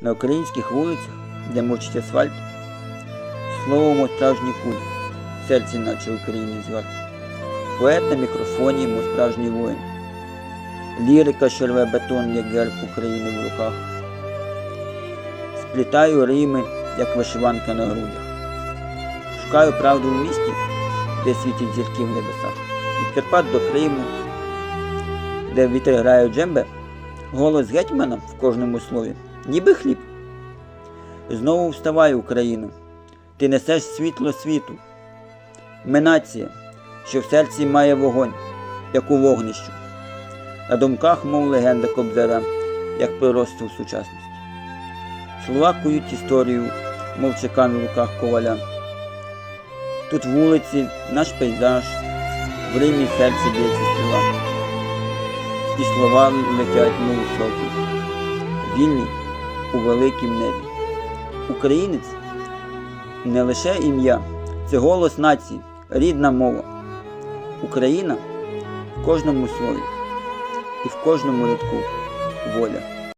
На українських вулицях, де мочить асфальт, словом куль, в серці наче України згар. Поет на мікрофоні, мов справжній воїн. Лірика, що рве бетон, як герб України в руках. Сплітаю рими, як вишиванка на грудях. Шукаю правду в місті, де світять зірки в небесах. Від Карпат до Криму, де вітри грають джембе, голос гетьмана в кожному слові, ніби хліб. Знову вставай, Україно, ти несеш світло світу. Ми нація, що в серці має вогонь, як у вогнищу. На думках, мов легенда Кобзаря, як пророцтво в сучасності. Слова кують історію, мов чекан в руках коваля. Тут вулиці, наш пейзаж, в Римі серце б'ється стріла. І слова летять, мов сокіл, вільні у великім небі. Українець не лише ім'я, це голос нації, рідна мова. Україна в кожному слові і в кожному рядку воля.